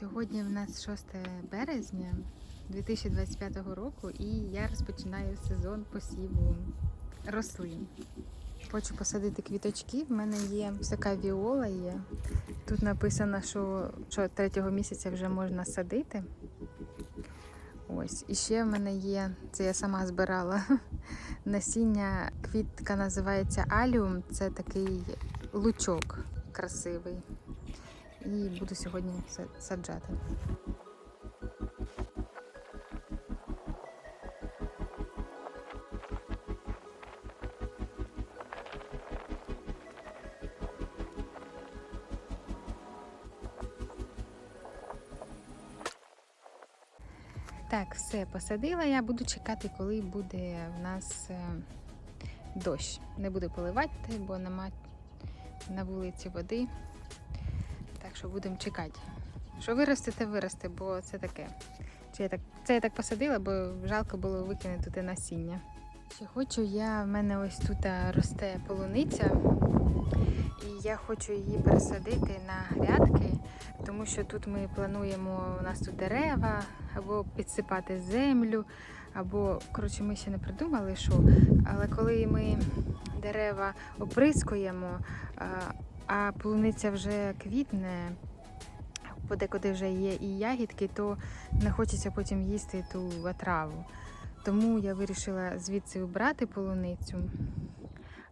Сьогодні в нас 6 березня 2025 року і я розпочинаю сезон посіву рослин. Хочу посадити квіточки. В мене є ось така віола є. Тут написано, що, що третього місяця вже можна садити. Ось. І ще в мене є, це я сама збирала насіння. Квітка називається аліум. Це такий лучок красивий. І буду сьогодні саджати. Так, все посадила. Я буду чекати, коли буде в нас е, дощ. Не буду поливати, бо нема на вулиці води. Що будемо чекати. Що виросте, те виросте, бо це таке. Чи я так, це я так посадила, бо жалко було викинути туди насіння. Ще хочу я, в мене ось тут росте полуниця, і я хочу її пересадити на грядки, тому що тут ми плануємо, у нас тут дерева, або підсипати землю, або, коротше, ми ще не придумали, що. Але коли ми дерева оприскуємо, а, полуниця вже квітне, подекуди вже є і ягідки, то не хочеться потім їсти ту отраву. Тому я вирішила звідси убрати полуницю,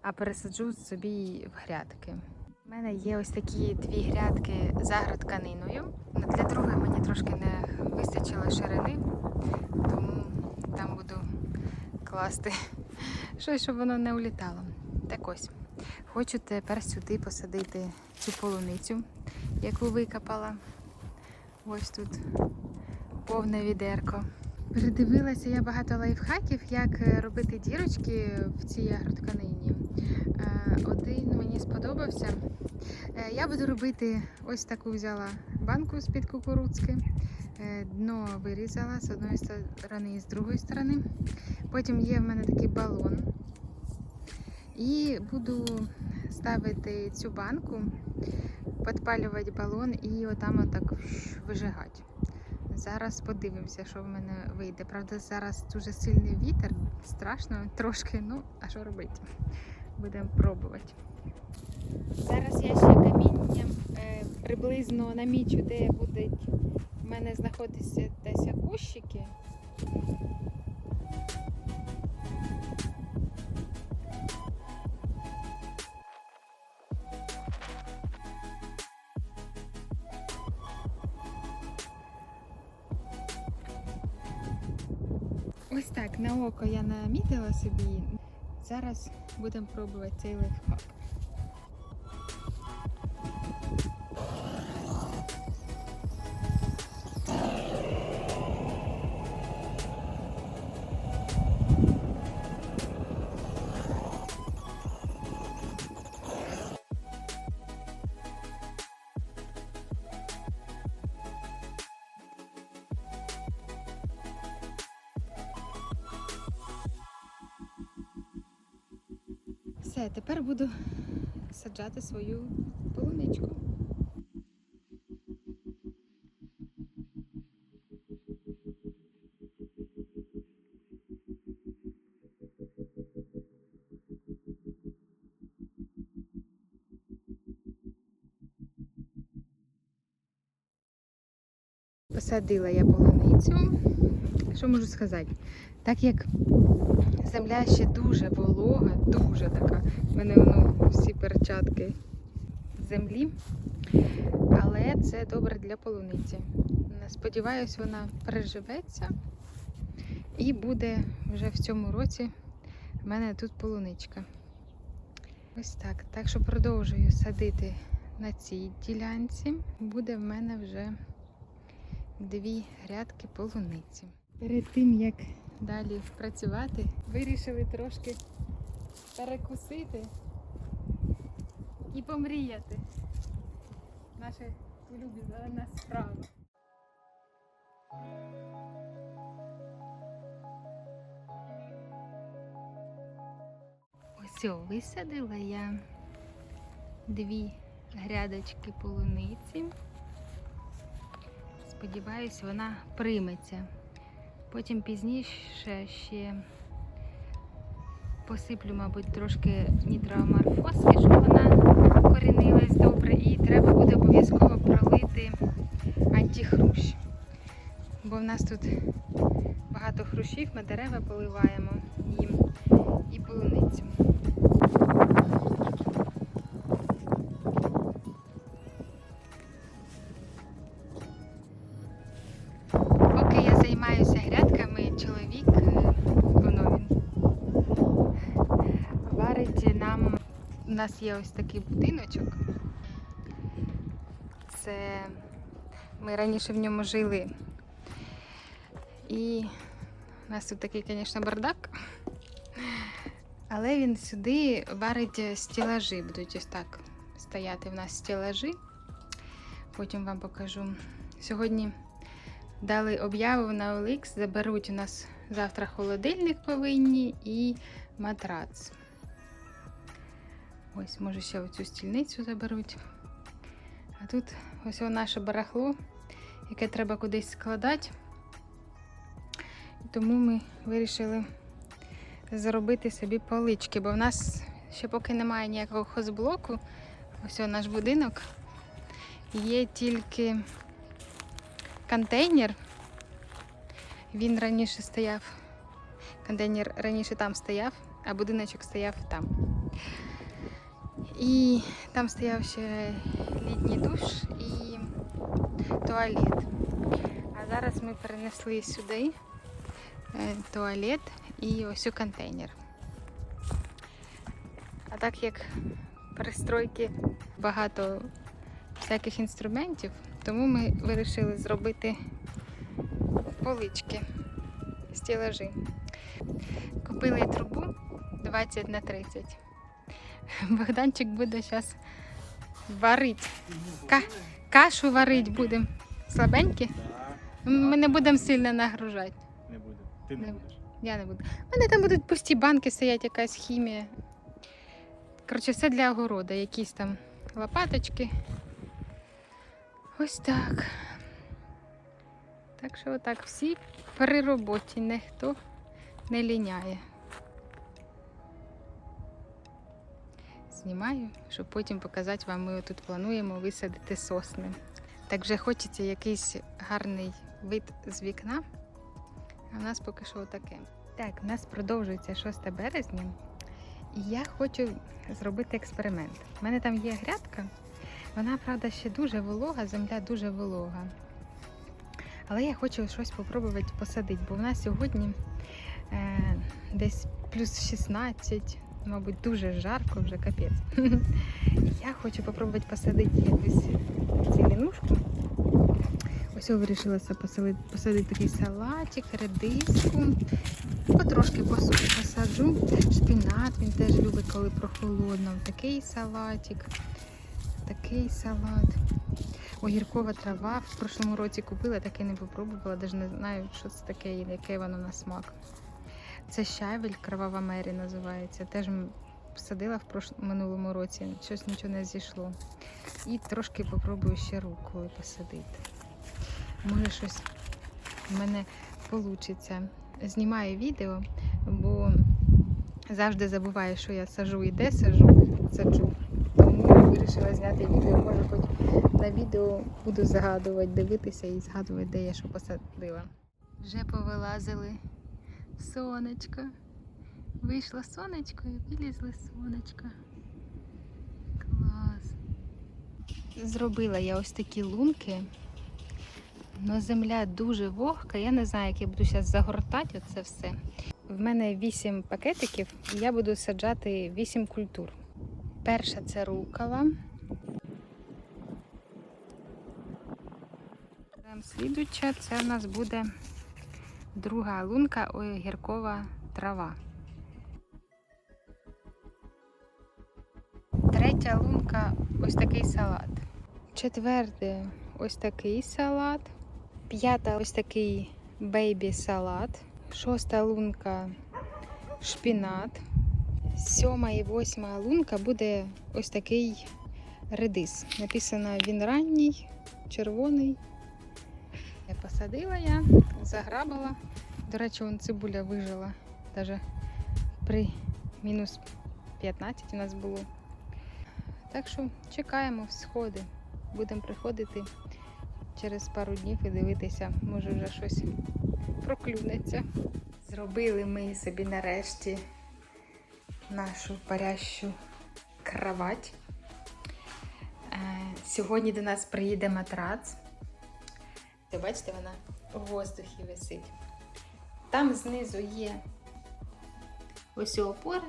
а пересаджу собі в грядки. У мене є ось такі дві грядки з агротканиною. Для другої мені трошки не вистачило ширини, тому там буду класти щось, щоб воно не улітало. Так ось, хочу тепер сюди посадити цю полуницю, яку викопала. Ось тут повне відерко. Передивилася я багато лайфхаків, як е, робити дірочки в цій агротканині. Е, Один мені сподобався. Е, Я буду робити ось таку взяла банку з-під кукурудзки. Дно вирізала з одної сторони і з другої сторони. Потім є в мене такий балон. І буду ставити цю банку, підпалювати балон і отам отак вижигати. Зараз подивимося, що в мене вийде. Правда, зараз дуже сильний вітер, страшно трошки, ну, а що робити? Будемо пробувати. Зараз я ще камінням е, приблизно намічу, де будуть в мене знаходитися десь кущики. Око я намітила собі. Зараз будемо пробувати цей лайфхак. Все, тепер буду саджати свою полуничку. Посадила я полуницю. Що можу сказати? Так як земля ще дуже волога, дуже така. У мене воно всі перчатки землі. Але це добре для полуниці. Сподіваюсь, вона переживеться і буде вже в цьому році в мене тут полуничка. Ось так. Так що продовжую садити на цій ділянці. Буде в мене вже дві грядки полуниці. Перед тим як далі працювати, вирішили трошки перекусити і помріяти. Наша улюблена справа. Ось висадила я дві грядочки полуниці. сподіваюся, вона прийметься. Потім пізніше ще посиплю, мабуть, трошки нітроаморфоски, щоб вона корінилась добре. І треба буде обов'язково пролити антихрущ. Бо в нас тут багато хрущів, ми дерева поливаємо їм і полуницю. Нас є ось такий будиночок. Це ми раніше в ньому жили. І у нас тут такий, звісно, бардак. Але він сюди варить стелажі. Будуть ось так стояти в нас стелажі. Потім вам покажу. Сьогодні дали об'яву на OLX, заберуть у нас завтра холодильник повинні і матрац. Ось, може, ще оцю стільницю заберуть. А тут ось наше барахло, яке треба кудись складати. Тому ми вирішили зробити собі полички, бо в нас ще поки немає ніякого хозблоку. Ось наш будинок. Є тільки контейнер. Він раніше стояв. Контейнер раніше там стояв, а будиночок стояв там. І там стояв ще літній душ і туалет. А зараз ми перенесли сюди е, туалет і ось у контейнер. А так як перестройки багато всяких інструментів, тому ми вирішили зробити полички, стелажі. Купили трубу 20 на 30. Богданчик буде зараз варити. Ка- кашу варити будемо. Слабенькі? Ми не будемо сильно нагружати. Не буде. Ти не Не. будеш. Я не буду. У мене там будуть пусті банки, стоять якась хімія. Коротше, все для огорода, якісь там лопаточки. Ось так. Так що отак всі при роботі, ніхто не ліняє. Знімаю, щоб потім показати вам, ми тут плануємо висадити сосни. Так вже хочеться якийсь гарний вид з вікна. А в нас поки що таке. Так, у нас продовжується 6 березня, і я хочу зробити експеримент. У мене там є грядка, вона, правда, ще дуже волога, земля дуже волога. Але я хочу щось спробувати посадити, бо в нас сьогодні е, десь плюс 16, мабуть, дуже жарко, вже капець. Я хочу спробувати посадити якусь зеленушку. Ось я вирішила посадити, посадити такий салатик, редиску. Потрошки посаджу. Шпінат він теж любить, коли прохолодно. Такий салатик, такий салат. Огіркова трава. В прошлому році купила, так і не попробувала, навіть не знаю, що це таке і яке воно на смак. Це щавель, кровава мері називається. Теж садила в прош... минулому році, щось нічого не зійшло. І трошки попробую ще рукою посадити. Може щось в мене вийде. Знімаю відео, бо завжди забуваю, що я сажу і де сажу, саджу. Тому вирішила зняти відео. Може, хоч на відео буду згадувати, дивитися і згадувати, де я що посадила. Вже повилазили сонечко. Вийшло сонечко і вилізли сонечко. Клас. Зробила я ось такі лунки. Но земля дуже вогка. Я не знаю, як я буду зараз загортати оце все. В мене 8 пакетиків, і я буду саджати 8 культур. Перша це. Берем Слідуча це у нас буде друга лунка огіркова трава. Третя лунка ось такий салат. Четверте ось такий салат. П'ята ось такий бейбі салат. Шоста лунка шпінат. Сьома і восьма лунка буде ось такий редис. Написано він ранній, червоний. Посадила я, заграбила. До речі, вон цибуля вижила. Навіть при мінус 15 у нас було. Так що чекаємо сходи. Будемо приходити через пару днів і дивитися, може вже щось проклюнеться. Зробили ми собі нарешті нашу парящу кровать. Е, Сьогодні до нас приїде матрац. Ти бачите, вона у воздухі висить. Там знизу є ось опори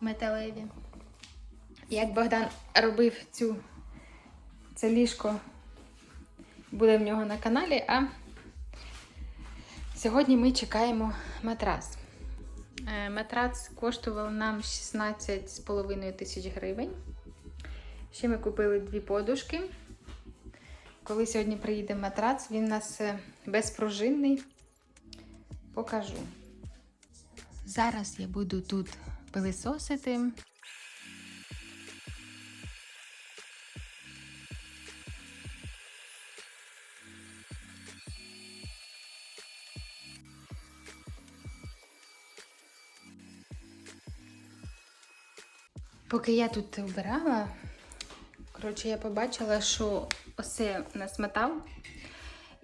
металеві. Як Богдан робив цю це ліжко, буде в нього на каналі, а сьогодні ми чекаємо матрас. Е, Матрац коштував нам 16,5 тисяч гривень. Ще ми купили дві подушки. Коли сьогодні приїде матрац, він у нас е, безпружинний. Покажу. Зараз я буду тут пилисосити. Поки я тут вбирала, коротше, я побачила, що оце нас метал,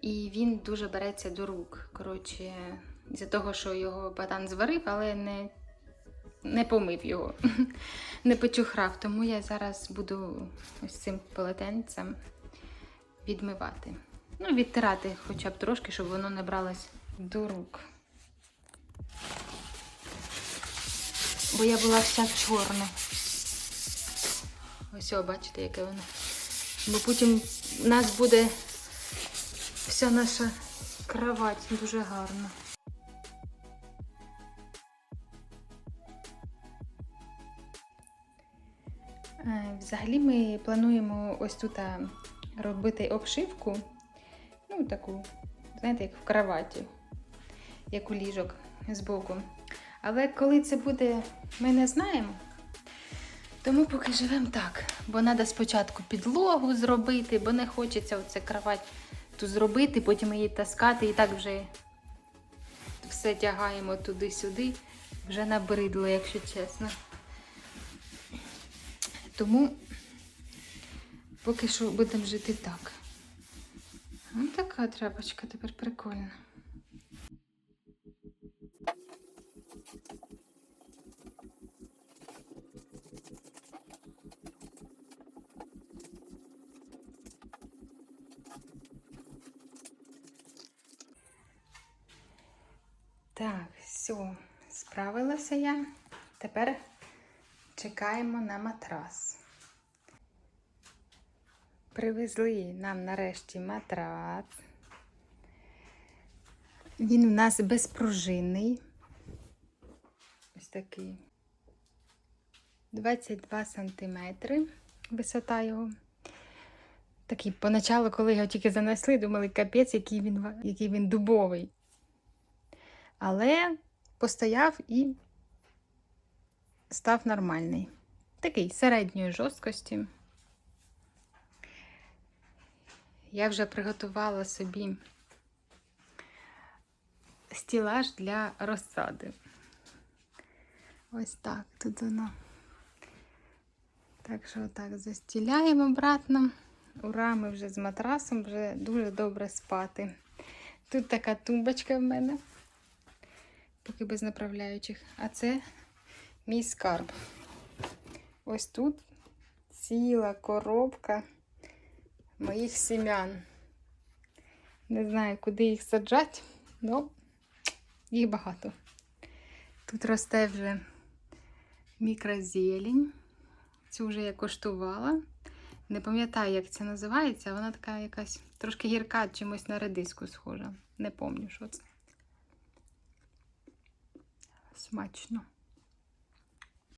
і він дуже береться до рук. Коротше, з-за того, що його батан зварив, але не, не помив його, не почухрав. Тому я зараз буду ось цим полотенцем відмивати. Ну, відтирати хоча б трошки, щоб воно не бралось до рук. Бо я була вся в чорну. Ось, о, бачите, яке воно. Бо потім у нас буде вся наша кровать дуже гарна. Е, Взагалі ми плануємо ось тут робити обшивку, ну таку, знаєте, як в кроваті, як у ліжок збоку. Але коли це буде, ми не знаємо. Тому поки живемо так. Бо треба спочатку підлогу зробити, бо не хочеться оце кровать ту зробити, потім її таскати і так вже все тягаємо туди-сюди. Вже набридло, якщо чесно. Тому поки що будемо жити так. Ось така тряпочка тепер прикольна. Так, все, справилася я. Тепер чекаємо на матрас. Привезли нам нарешті матрац. Він у нас безпружинний. Ось такий. 22 сантиметри висота його. Такий поначалу, коли його тільки занесли, думали, капець, який він, який він дубовий. Але постояв і став нормальний. Такий середньої жорсткості. Я вже приготувала собі стілаж для розсади. Ось так тут воно. Так що отак застіляємо обратно. Ура, ми вже з матрасом, вже дуже добре спати. Тут така тумбочка в мене, поки без направляючих. А це мій скарб. Ось тут ціла коробка моїх сім'ян. Не знаю, куди їх саджати, але їх багато. Тут росте вже мікрозелень. Цю вже я коштувала. Не пам'ятаю, як це називається. Вона така якась трошки гірка, чимось на редиску схожа. Не пам'ятаю, що це. Смачно.